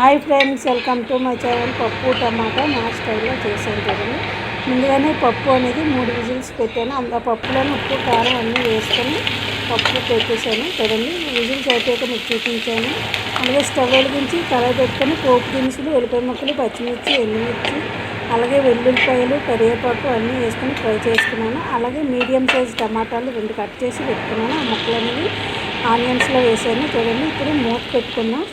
Hi friends welcome to my channel పప్పు టమాటా నా స్టైల్లో చేశాను కదండి ముందుగానే పప్పు అనేది మూడు విజిల్స్ పెట్టాను. ఆ పప్పులోని ఉప్పు కారం అన్నీ వేసుకొని పప్పు పెట్టేశాను కదండి విజిల్స్ అయిపోయాక మీకు చూపించాను. అలాగే స్టవ్ వెలిగించి కళాయి పెట్టుకొని పోపు దినుసులు వెల్లిపాయ ముక్కలు పచ్చిమిర్చి ఎండుమిర్చి అలాగే వెల్లుల్లిపాయలు కరివేపాకు అన్నీ వేసుకొని ఫ్రై చేసుకున్నాను. అలాగే మీడియం సైజ్ టమాటాలు రెండు కట్ చేసి పెట్టుకున్నాను. ఆ ముక్కలు అనేవి ఆనియన్స్లో వేసాను చూడండి. ఇప్పుడు మూత పెట్టుకున్నాను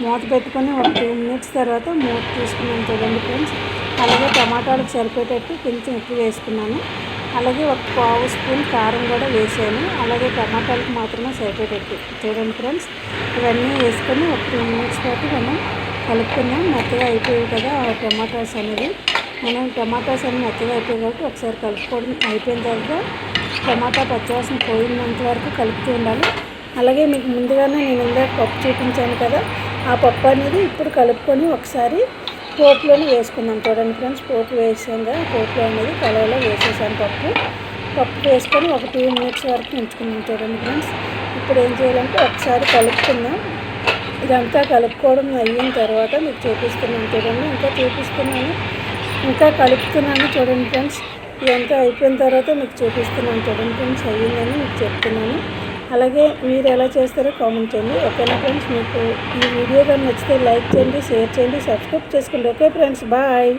మూత పెట్టుకొని ఒక టూ మినిట్స్ తర్వాత మూత తీసుకున్నాను చూడండి ఫ్రెండ్స్. అలాగే టమాటాలకు సరిపోయేటట్టు కొంచెం ఉప్పు వేసుకున్నాను. అలాగే ఒక పావు స్పూన్ కారం కూడా వేసాను. అలాగే టమాటాలకు మాత్రమే సరిపోయేటట్టు చూడండి ఫ్రెండ్స్ ఇవన్నీ వేసుకొని ఒక టూ మినిట్స్ పాటు మనం కలుపుకున్నాం మెత్తగా అయిపోయాయి కదా ఆ టమాటాస్ అనేది మనం టమాటాస్ అన్ని మెత్తగా అయిపోయాయి కాబట్టి ఒకసారి కలుపుకోవడం అయిపోయిన తర్వాత టమాటా పచ్చివాసన పోయినంత వరకు కలుపుతూ ఉండాలి. అలాగే మీకు ముందుగానే నేను ఇందాక పప్పు చూపించాను కదా ఆ పప్పు అనేది ఇప్పుడు కలుపుకొని ఒకసారి పోపులోనే వేసుకుందాం చూడండి ఫ్రెండ్స్. పోపు వేసాం పోపులో అనేది కలవలో వేసేసాను పప్పు. పప్పు వేసుకొని ఒక టూ మినిట్స్ వరకు ఉంచుకున్నాం చూడండి ఫ్రెండ్స్. ఇప్పుడు ఏం చేయాలంటే ఒకసారి కలుపుకుందాం. ఇదంతా కలుపుకోవడం అయిన తర్వాత మీకు చూపిస్తున్నాను చూడండి. ఇంకా చూపిస్తున్నాను. ఇంకా కలుపుతున్నాను చూడండి ఫ్రెండ్స్. ఇదంతా అయిపోయిన తర్వాత మీకు చూపిస్తున్నాను చూడండి ఫ్రెండ్స్. అయ్యిందని మీకు చెప్తున్నాను. అలాగే మీరు ఎలా చేస్తారో కామెంట్ చేయండి. ఓకేనా ఫ్రెండ్స్ మీకు ఈ వీడియో కానీ నచ్చితే లైక్ చేయండి షేర్ చేయండి సబ్స్క్రైబ్ చేసుకోండి. Okay friends bye